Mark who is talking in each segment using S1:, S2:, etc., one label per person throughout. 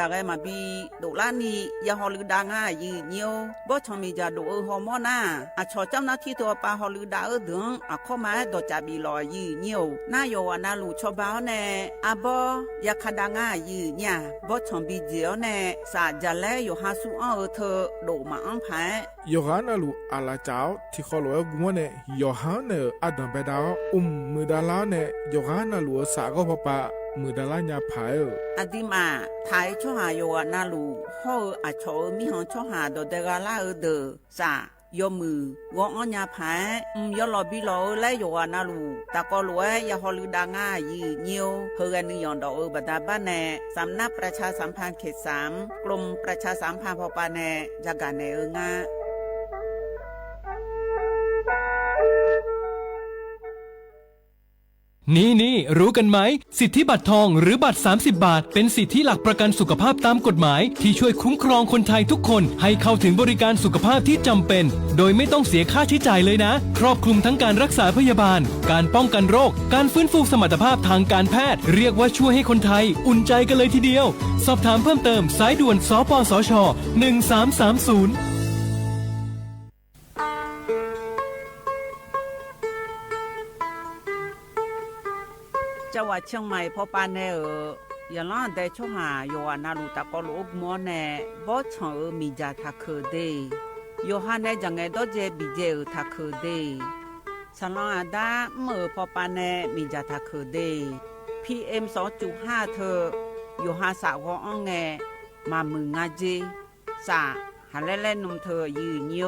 S1: จาไกมาบีดุลานี่ยาฮอลือดางายีเยียวบ่ชมีจาดุเออฮอมอนาอะชอเจ้าหน้าที่ตัวปาฮอลือดาเออถึงอะข้อมาดอจาบีลอยีเยียวนาโยวานาลูชอบาแนอะบอยาคดางายีเนี่ยบ่ชมบีเดียวแน่สาจาแลยอฮาสุอเออเธอดุมาอังแพ
S2: ยอฮานาลูอาลาเจ้าที่ขอลอกุมเน่ยอฮานเนออดอนเบดาวอุ้มมือดาลาเนยอฮานาลูสาก็พอปะมือดลายาพาย
S1: อะดีมาไทยชอหายวนาลูห้ออาชอมีหองช่อหาโดเดกาลาเอเดอซายอมือวงออญาพายอืมยอลอบิลอและยวนาลูตะกอลวยยาฮอลือดางายีเนียวเฮือนยองดออบดาบานแนสำนักประชาสัมพันธ์เขตสามกรมประชาสัมพันธ์พอปาแนจากกันเนงา
S3: นี่นี่ รู้กันไหม สิทธิบัตรทองหรือบัตร 30 บาทเป็นสิทธิหลักประกันสุขภาพตามกฎหมาย ที่ช่วยคุ้มครองคนไทยทุกคน ให้เข้าถึงบริการสุขภาพที่จำเป็น โดยไม่ต้องเสียค่าใช้จ่ายเลยนะ ครอบคลุมทั้งการรักษาพยาบาล การป้องกันโรค การฟื้นฟูสมรรถภาพทางการแพทย์เรียกว่าช่วยให้คนไทย อุ่นใจกันเลยทีเดียว สอบถามเพิ่มเติมสายด่วนสปสช1330
S1: เชียงใหม่พอปานแนเออย่าล้านแต่ชหาโยานาลูตะกอลูกมอเน่บ่ชองเอมีจาทักคือเดยโยฮานเน่จังไงดอเจบีเจอทักคือเดยฉลองอาดาเมื่อพอปานเน่มีจาทักคือเดยพีเอ็มสองจุดห้าเธอโยฮาสาวอ้องเงมามืองาเจสาหาเล่นเล่นนมเธอยืนโย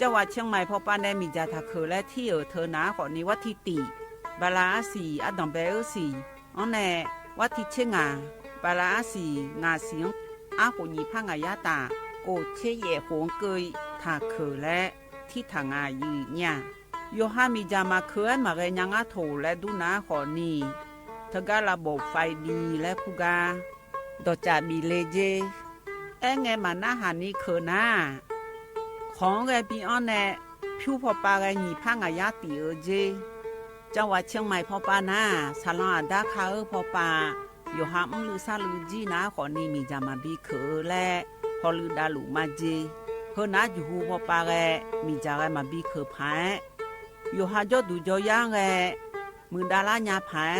S1: จังหวัดเชียงใหม่พอปานเน่มีจาทักคือและที่เออเธอนาก่อนนี้ว่าที่ตี巴拉是啊，东北尔是，我呢，我提切牙，巴拉是牙形，啊，过年怕牙牙大，过切也红 cây，他可嘞，提他牙有呢，有哈咪家嘛可嘛个娘阿头嘞都拿好呢，他家啦不费力嘞不家，都家米嘞 je，哎个嘛那哈尼可呐，ของ个比安呢，漂泊把个泥怕牙牙地儿 je。จังหวัดเชียงใหม่พ่อป้านะชาลอดาคาเออพ่อป้าอยู่หามลือซาลูจีนะขอนี่มีจามาบีเขอแลพอลือดาลูมาจีเขอนะอยู่หูพ่อป้าแกมีจาแกมาบีเขอพายอยู่หาจอดูจอย่างแกมือดาลายาพาย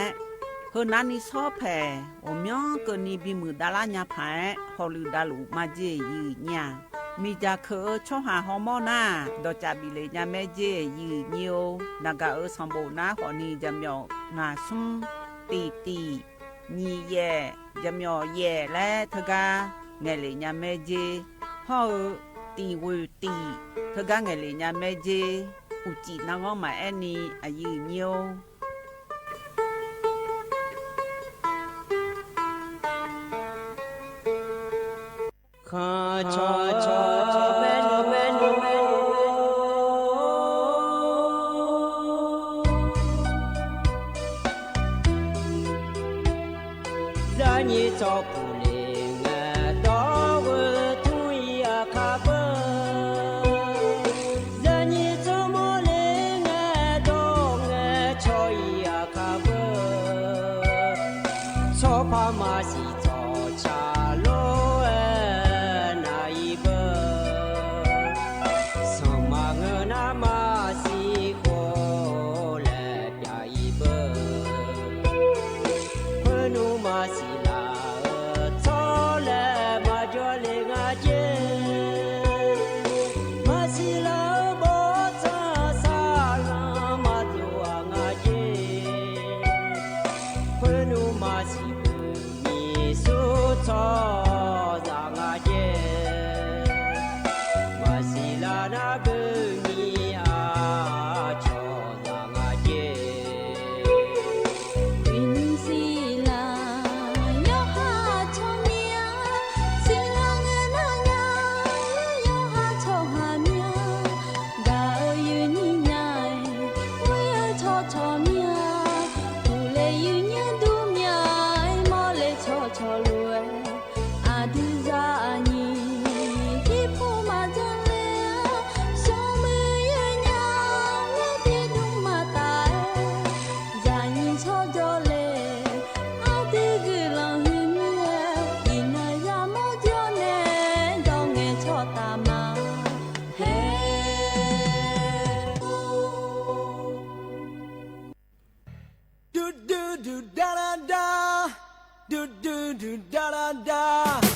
S1: เฮานะนี่ชอบแผ่อมยองคกนนี้บีมือดาลาญาพายขอลือดาลูมาจียีเนี่ยမိကြခချောဟာဟမောနာဒေါ်ချဘီလေညမဲကြီးယီညိုနဂါအဆံဘိုနာဟောနီဂျမြောငါဆုံတီတီညီရဲ့ဂျမြောရဲ့လဲထကားငယ်လေညမဲကြီးဟောတီဝူတီထကားငယ်လေညမဲကြီးဦးကြည်နောင်မအဲ့နီအယီညို kha cho cho cho bên bên bên ra như cho cùng
S4: do da da da, do do do da da da.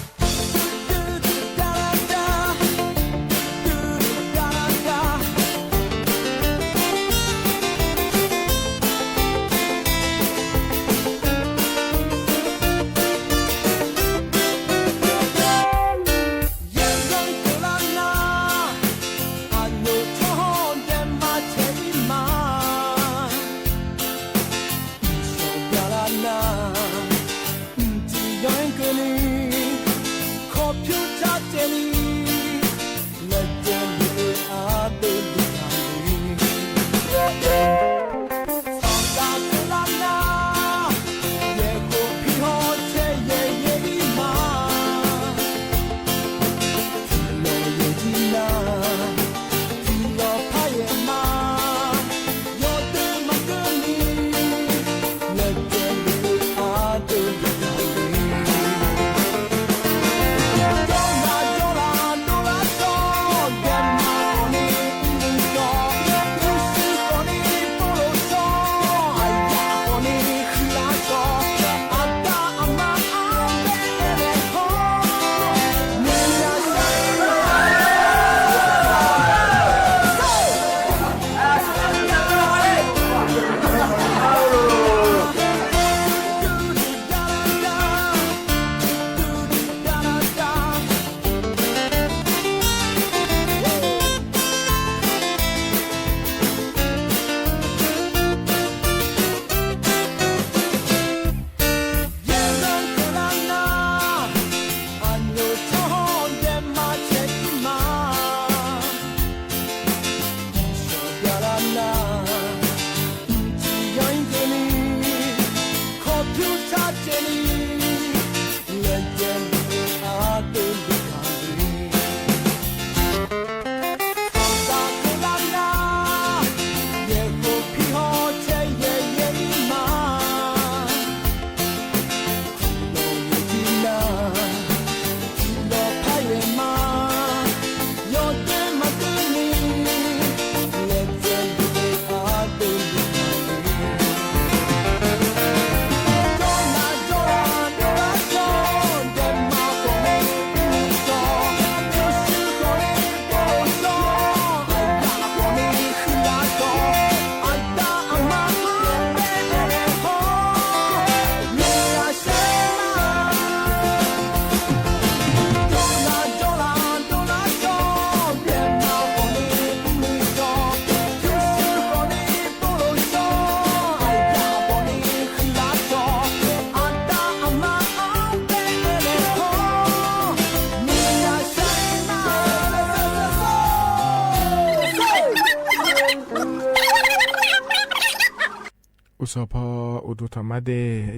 S2: ธรรมเด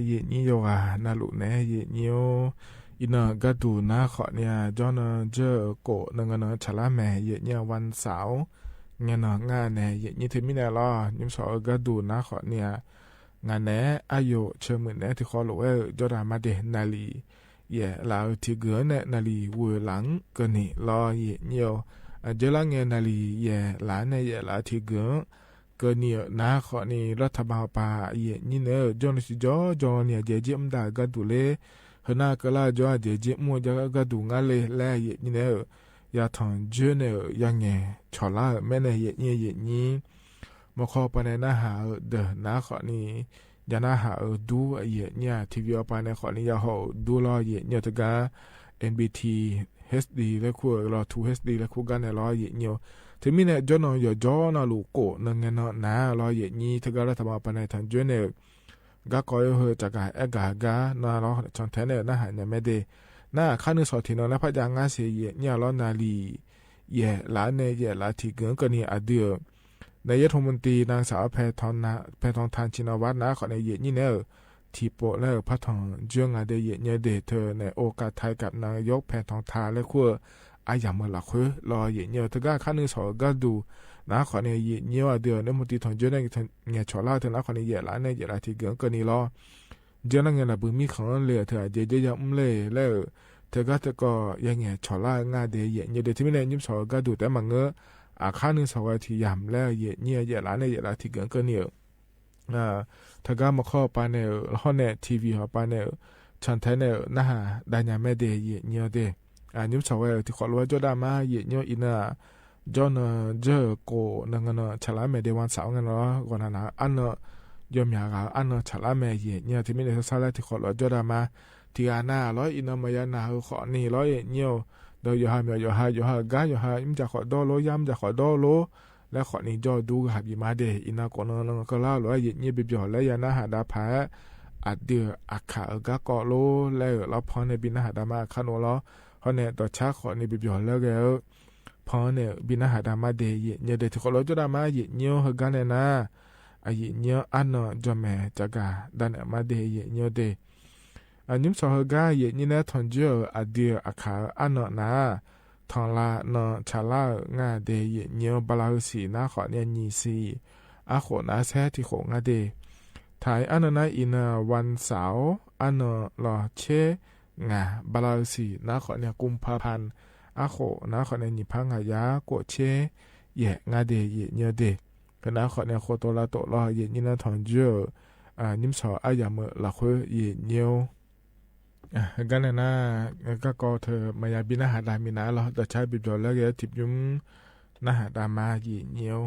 S2: เยนิโยกนาลุเนเยนิโยอินเนกดูนะขอเนี่ยจอนเจอโกนังเนฉลาแม่เยเนี่ยวันเสาร์เงี้เนาะงานเนี่ยเยนี่ถึงไม่แน่รอยิมสอกัดูนะขอเนี่ยงานเน่อายุเชื่อมือนเน่ที่ขอหลวเอจอรามาเดนาลีเย่ลาวที่เกือเน่นาลีวัวหลังกันนี่รอเยเนีโยเจอลงเงี้ยนาลีเย่หลานเนี่ยเย่ลาที่เกือกเนียนาขอนี่รัฐบาลป่าเยี่นี่เนอจอนสิจอจอนเนี่ยเจจิมดากัดูเลฮนากะลาจอเจจิมัวจะกัดูงาเลแลเยนี่เนอยาทองเจเนยังไงชอลาแม่เนีเยี่เยนี่มาขอปในนาหาเดนาขอนี่ยานาหาดูเยเนี่ยทีวีปานขอนี่ยาหอดูลอเยเนี่ยตะกา NBT HD และคู่รอ2 HD และคู่กันเนลอยรอเยเนี่ยถึงมีเนี่ยจนอย่าจอนาลูกโกนังเงินนะลอยเยนี้ถ้ากระทำมาปในทันจวนเนี่ยก็คอยเหอจากกาเอกากานาอราันแทนเนี่ยน่ะหายเนี่ยไม่ได้น่าข้านึกสอดทีนอนะพระยางาเสียเยนี่ยร้อนนาลีเย่ลาเนี่ยเย่ลาที่เกินกรนี่อเดือนายศรมนตรีนางสาวแพทองนะแพทองทานชินวัตรนะขอในเยนี่เนี่ยทีโปและพระทองเจ้างาเดเยเนี่ยเดเธอในโอกาสไทยกับนายกแพทองทานและขั้วอายามาละคุรอยเนียวตะก้าคันนึงสอกัดดูนะขอนี่ยเยเนียวเดียวเนี่ยมุติทองเจ้าเนี่ยทงเนี่ยชอลาเธอนะขอเนี่ยเยละเนี่ยเยละที่เกินกันนี่รอเจ้าเนี่ยเงินลบุมีของเหลือเธอเจเจยังอุ้เลยแล้วเธอก็เธอก็อย่างเงี้ยชอลางาเดียเยเนียเดียวที่ไม่เนี่ยยิ้มสอกัดดูแต่มันเงื้ออาคันนึงสอกัดที่ยามแล้วเยเนียวเยละเนี่ยเยละที่เกินกันนี่อ่าถ้าก็มาข้อไปเนี่ยห้องเนี่ยทีวีหอปไปเนี่ยชันแท้เนี่ยนะฮะได้ยังไม่เดียเยเนียเดียอันนี้ชาวเอที่ขอรู้จดามาเยี่ยงอินะจอนเจอโกนั่งน่ะฉลามเมดวันสาวเงินรอก่นหน้าอันเนยอมยากาอันเนฉลามเมเยี่ยนที่มีได้สา่งเลยที่ขอรู้จดามาที่อาณาล้อยอินะมายานาขอนี่ร้อยเยี่ยนเดียวหามียูหาอยูหากายอยูหาอิมจะขอดอลยามจะขอดอลและขอนี่จอดูหับยีมาเดอินะก่อนนั่งก็ล่าล้อยเยี่ยนเบียบอแล้ยานาหาดาพะอัดเดืออาขาเอกาเกาโลแล้วเราพอในบินหาดามาขานวล้อဟောနေတော့ချာခေါနေပြပြလောကေဖောင်းနေဘိနာဟာတာမဒေယညဒေတခလောကြတာမယညောဟကနနာအယညောအနောဂျမေတကဒနမဒေယညောဒေအညုဆောဟကယညနေထွန်ဂျောအဒီအခါအနောနာထောင်းလာနောချလာငါဒေယညောဘလာစီနာခေါနေညီစီအခေါနာဆဲတိခေါငါဒေထိုင်အနနာအင်းဝန်ဆောအနောလောချေ nga balalsi na kho ne kumpa phan a kho na kho ne ni pha nga ya ko che ye nga de ye nya de ka na kho ne kho to la to la ye ni na thon ju a nim so a ya mo la kho ye nyu gan na ka ko the ma ya bina ha da mi na la da cha bi do la ge tip yum na ha da ma ye nyu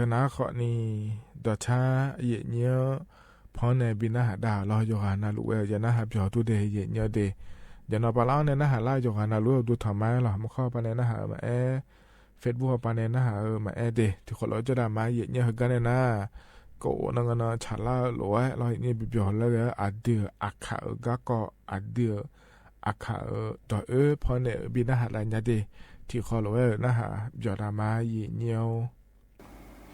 S2: ธนาขอนีดอชาเยเนียพอนบินาหาดาลอยกานาลูเอยนาหาบจอตุเดเยเนียเดยานอปลาเนนาหาลายกานาลูดูทำไมล่ะมข้อปานนาหามาเอเฟซบุ๊กปานนาหามาเอเดที่ขอเราจะดามาเยเนียกันนะกูนั่งนะฉัลาลอยลอยเนี่ยบิบยอนเลยอัดเดืออักขะก็ก็อัดเดืออักขะดอเอพอนบินาหาลายเดที่ขอเราเอนะหาบจอดามาเยเนียว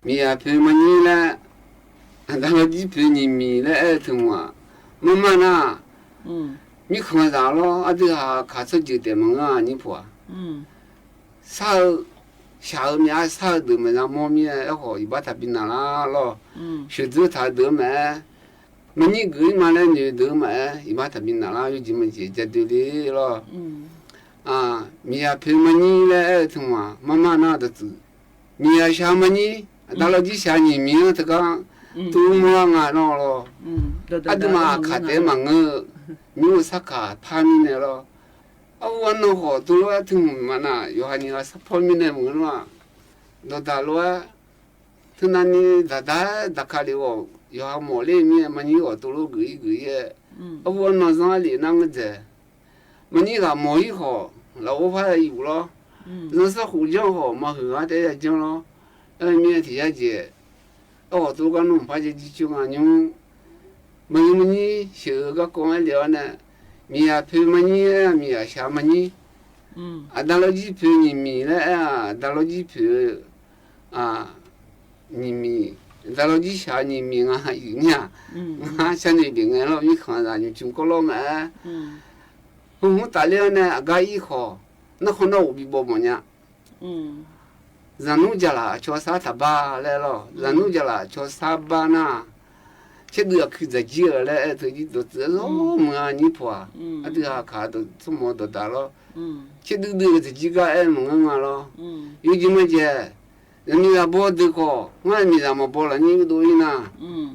S5: miyaa pii maniilaa azaa wadi pii nii mii laa ee tuwaa maa maa naa mii khunga zaa loo adi kaa kaatso joo dee maa ngaaa nii nyo do da 달라지샤니미르트가두무왕아너로아드마카데망어미우사카파미네로아우안노호둘와튼마나요한이가사포미네뭐나너달로아트나니다다다카리오요한몰레미마니오둘로그이그예아우안노자리남게마니가모이호라오파이우로너서후정호마그아데정로 ānyāyā tīyā jī, āwā tūgā nūṅ pācī jī chūgā nyūṅ, mañi mañi xī āgā kōngā liwa nā, miyā mañi āyā miyā xā mañi, ādālo jī pī nī mī nā āyā, ādālo jī pī ā jī ngā ngā ngā zanujala chosa taba lelo zanujala chosa bana chedu akhi za jira le to ji do zo ma ni pwa adu ha ka do sumo do da lo chedu de za ji ga e mo nga lo yu ji ma je ni ya bo de ko ma mi da ma bo la ni do ina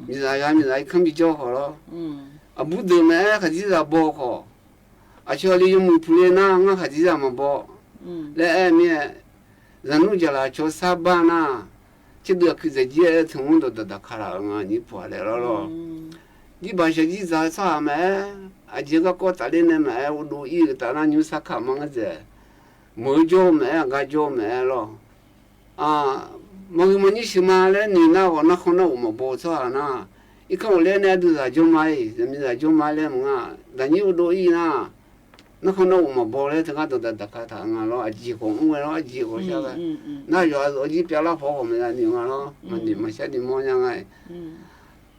S5: mi da ya mi da kan bi jo ho lo abu de me ka ji da bo ko a chali yu mu pu le na nga ka ji da ma bo le e mi za nuja la cho sabba na chidua kiza jiya 那可能我们包嘞，这个都在打卡他俺老几个，我老几个晓得。那要是你表老婆我们那你俺老，我你们晓得么样哎？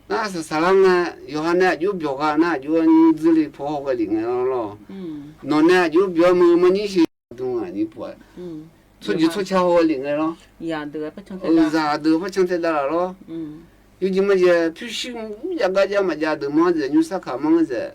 S5: 那是啥人呢？有哈呢？有表哈呢？有你这里婆个领俺老。那呢有表么么你是懂啊？你不？出去出钱我领俺老。
S6: 呀，都不抢菜了。
S5: 啥都不抢菜了咯。有几么些？必须人家家么家都忙着，有啥看忙着。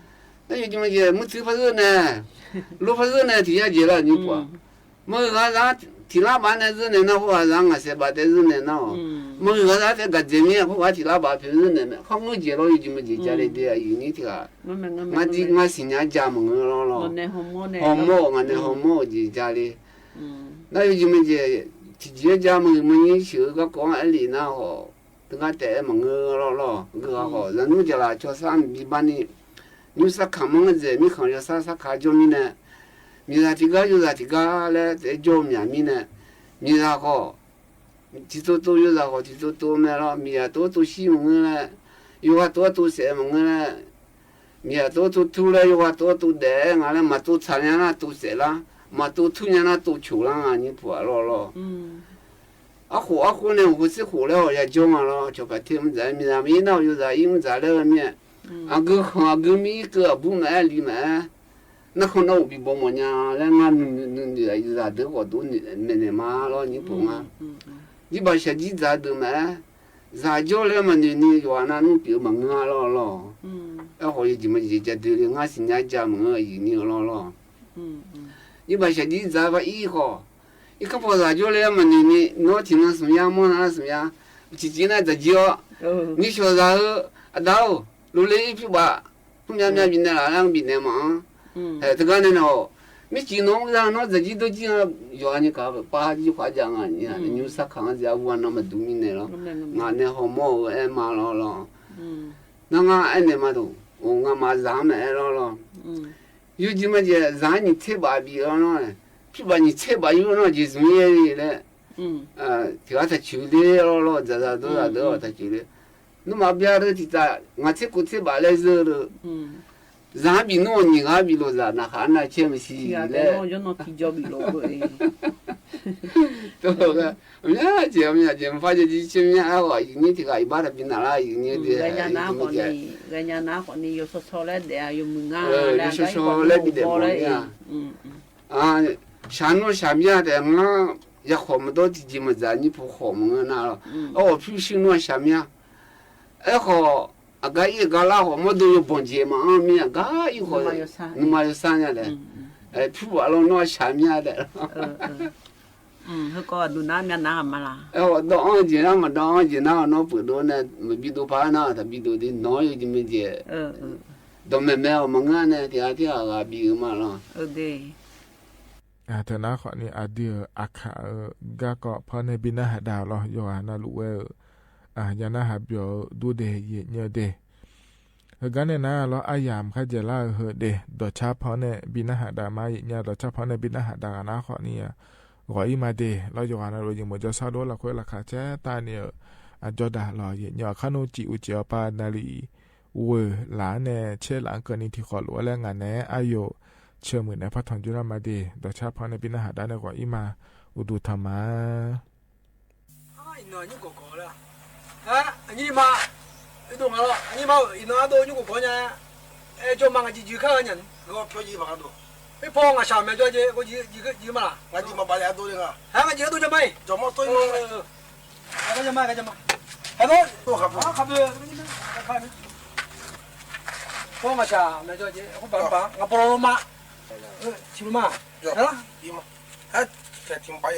S5: 那就么也没吃不饿呢，路不饿呢，提下去了你不，没俺俺提拉巴那日呢，那我让俺先把这日呢那，没俺俺在个前面，我提拉巴平日呢，好我接了就么接家里的有你提啊，俺提俺新娘家门了了，好
S6: 么
S5: 俺那好么就家里，那有就么接提接家门门一修个光二里那好，等俺带门了了，个好，人家啦叫啥米巴呢？misa kamang ze mi khang ya sa sa kha jo mi ne mi za ti ga yo za ti ga le de jo mi mi ne mi za ko ti to to yo za ko ti to to me ra mi ya to to shi mu ne yo ga to to se mu ne mi ya to to tu le yo ga to to de nga le ma to cha nya na to se la ma to tu nya na to chu la nga ni pu lo lo a khu a khu ne wu si khu le ya jo ma lo cho ka ti mu za mi za mi na yo za yi mu za le me 哥和俺哥们一个不买里买，那可能我比伯母娘，俺女女女伢子在都都奶奶妈咯，你不啊？你把小弟在都买，上叫了嘛？你你又那侬别要俺妈咯咯？嗯。哎，好一这么一家团里，俺新娘家门姨娘咯咯。嗯嗯。你把小弟在把衣好，你可不上叫来嘛？你你闹成了什么样？骂成什么样？姐姐来打叫，你学然后啊打룰레피바냠냠빛나라랑빛내뭐 에, 그거는 요. 미치농장너자기도지금요하니까바지화장아니 야. 뉴스강아지아부가너무두미네 라.
S6: 나네호모에말로 로.
S5: 나가안에마도오가마자메로 로. 요즘에이제자니체바비로는피바니체바요는지스미에 래. 음. 아, 제가다지우대로로자자도라도다지우 대. 음. 侬麻痹啊！都记哒，我吃过菜，买来是，嗯，上边弄，下边罗是，那哈那吃么事？哎
S6: 呀，那叫弄，皮椒咪罗贵，哈哈哈哈
S5: 哈！对不 对？明年子明年子，反正这些明年子，一年子噶一把子变哪来？一年子哎，
S6: 今年哪伙呢？今年哪伙呢？又说炒来得，又焖啊，
S5: 两样东西都包了呀。嗯嗯。啊，下面下面的俺也喝不到几滴么子啊，你不喝么那嗯。哦，平时弄下面。Echo agai gala ho modu yo bonje ma ami ga yu ho
S6: ni
S5: ma yo san ya le. Eh phu ba lo no sha mya de.
S6: อืมก็ดูน้ำเนี่ยน้ำมาละ
S5: เออดองจีน้ำมาดองจีน้ำน้องปุ๋ยโดนเนี่ยมันบิดูพาน้าแต่บิดูดิน้อยอยู่จีมันเจเออတော့မဲမဲမငန်းနဲ့တရားတရားကပြီးမှလား
S6: ဟုတ်တယ်
S2: အတနာခဏအဒီအခါဂါကဖနေဘိနဟဒါလောယောဟနာလူဝဲอาจจะน่าหับอยู่ดูเดียเนี่ยเดียกันเนี่ยนะเราอายามข้จะลาเฮเดีดอชาพอนเนบินหาดามาเนี่ยดอชาพอนเนบินหาดานนะขอนี้ก็อีมาเดีเราจะว่กันเราอย่างมัวจะซาดูละคุยละคาเจ้ตาเนี่ยอาจอดาเราเนี่ยข้านูจิอุจิอปานาลีเวอหลานเนเชหลังเกินนี้ที่ขอรู้แรงงานเนีอายุเชื่อมือในพระธรรมจุามาเดีดอชาพอนเนบินหาดานะก็อีมาอุดูธรรม
S7: ะ ha ni ma do ngalo ni ma ina do nyu ko bonya e jo ma ji ji kha nyan go pyo ji ba do e po nga sha me jo ji go ji ji ji ma
S8: nga ji ma ba ya do ni nga
S7: ha nga ji do jo mai jo mo to ni ha ga jo ma ga jo ma ha do to kha ha kha be kha ni po nga sha me jo ji ko ba ba nga pro ma chi ma ha ji ma ha ka tim ba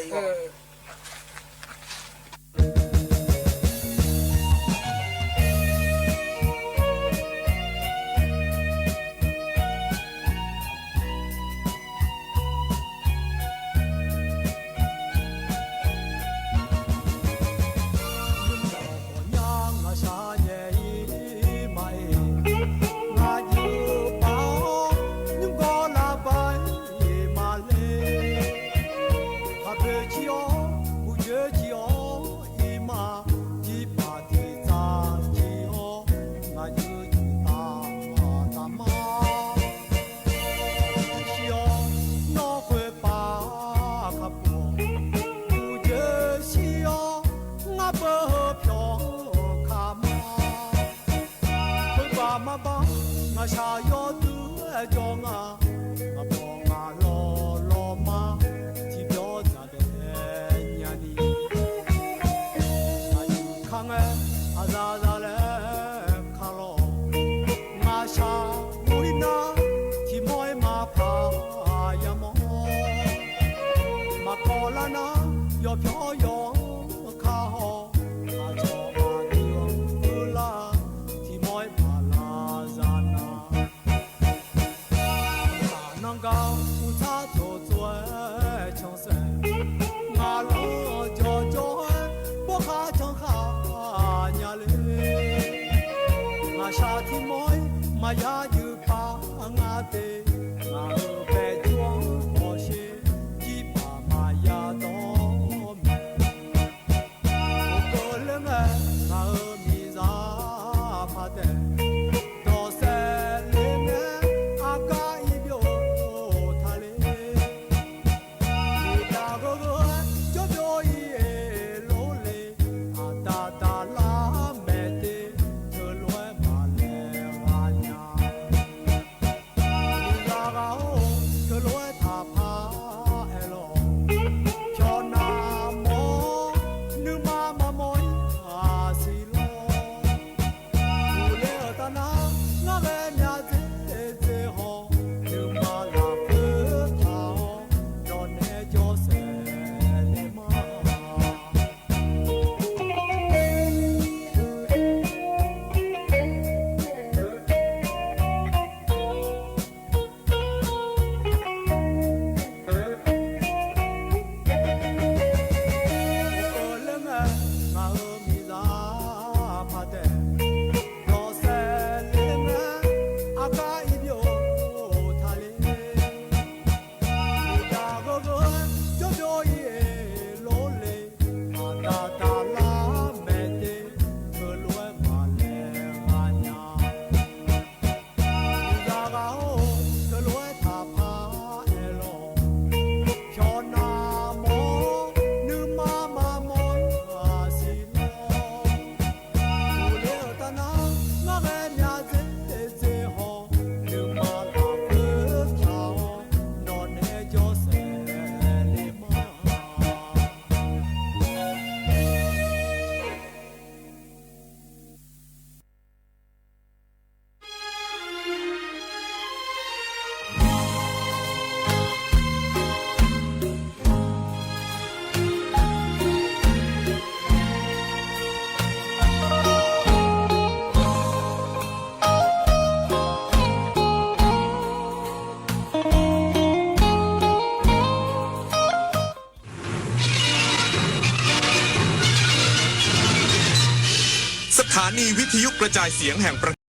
S9: 下。ชาที่มอยมายายือปางาเต
S10: นีวิทยุกระจายเสียงแห่งประ